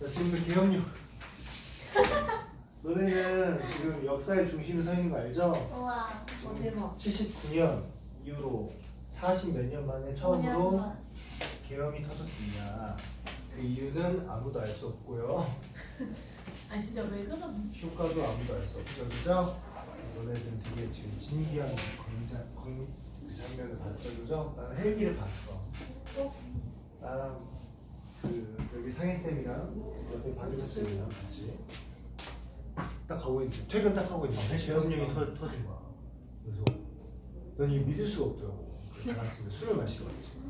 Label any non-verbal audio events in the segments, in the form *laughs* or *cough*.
자, 지금부터 개혁력. 너네는 지금 역사의 중심에 서 있는 거 알죠? 우와. 어, 대박. 79년 이후로 40 몇 년 만에 처음으로 계엄이 터졌습니다. 그 이유는 아무도 알 수 없고요. 아 진짜 왜 그러는? 효과도 아무도 알 수 없죠, 그죠? 너네들은 되게 지금 진기한 광장, 광, 그 장면을 봤죠, 그죠? 나는 헬기를 봤어. 나랑 그 여기 상희 쌤이랑 옆에 박윤 쌤이랑 같이 딱 가고 있는데 퇴근 딱 하고 있는데 계엄령이 터, 터진 거야. 그래서 난 이게 믿을 수가 없더라고. 다 같이 술을 마시러 갔지. *laughs*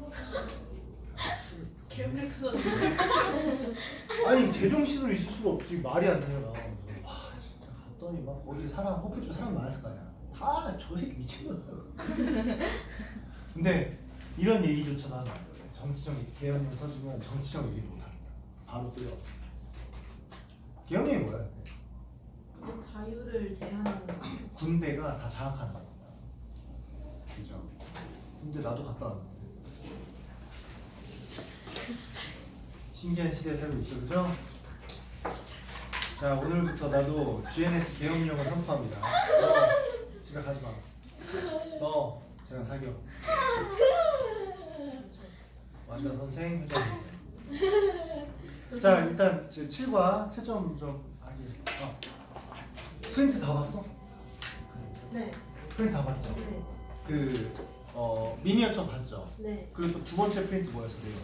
아니 제정신으로 있을 수가 없지 말이 안 되잖아. 그래서 와 진짜 갔더니 막 거기 사람 호프 쪽 사람 많았을 거 아니야. 다 저 새끼 미친 거야. *laughs* 근데 이런 얘기조차도 하면 안 돼. 정치적 개헌령 터지면 정치적 얘기를 못 합니다. 바로 뛰어. 개헌령이 뭐야? 그 자유를 제한하는 거. 군대가 다 장악하는 겁니다. 그죠? 근데 나도 갔다 왔는데 신기한 시대에 살고 있어, 그죠? 자 오늘부터 나도 GNS 계엄령을 선포합니다. 너 집에 가지 마. 너 쟤랑 사겨. 완자 선생, 회장. 자 일단 지금 7과 채점 좀 하기. 어. 프린트 다 봤어? 네. 프린트 다 봤죠? 네. 그 어, 미니어처 봤죠? 네. 그리고 또 두 번째 프린트 뭐였어, 내가?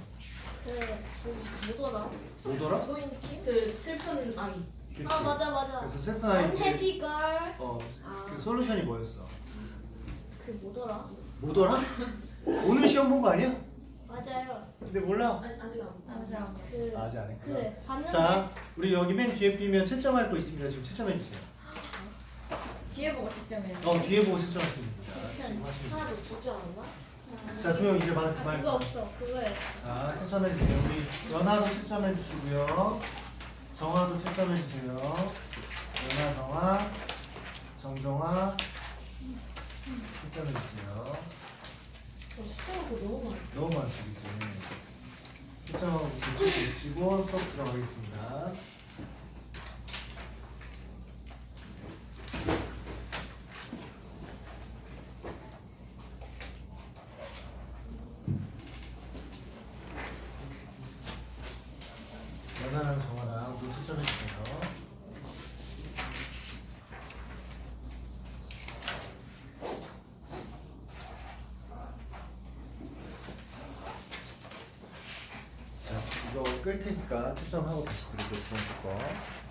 그 뭐더라? 뭐더라? 소인킴? 그 슬픈 아이. 그치? 아 맞아 맞아. 그래서 슬픈 아이 Unhappy girl. 어, 아. 그 솔루션이 뭐였어? 그 뭐더라? 뭐더라? 오늘 시험 본 거 아니야? 맞아요. 근데 몰라. 아니, 아직 안. 맞아. 그 아직 안 했구나. 그 봤는데 자, 우리 여기 맨 뒤에 비면 채점할 거 있습니다. 지금 채점해 주세요. 뒤에 보고 채점해요. 어, 뒤에 보고 채점하십니다. 지금 무슨 하시면 하나도 주지 않았나? 자, 조용 이제 말 아, 그만. 그거 없어. 그거에 자, 채점해 주세요. 우리 연하도 채점해 주시고요. 정화도 채점해 주세요. 연하, 정화, 정정화 채점해 주세요. 너무 많아. 너무 많죠. 채점하고 붙이고 수업 들어가겠습니다. 연하랑 정화 끌 테니까 채점하고 다시 드리겠습니다.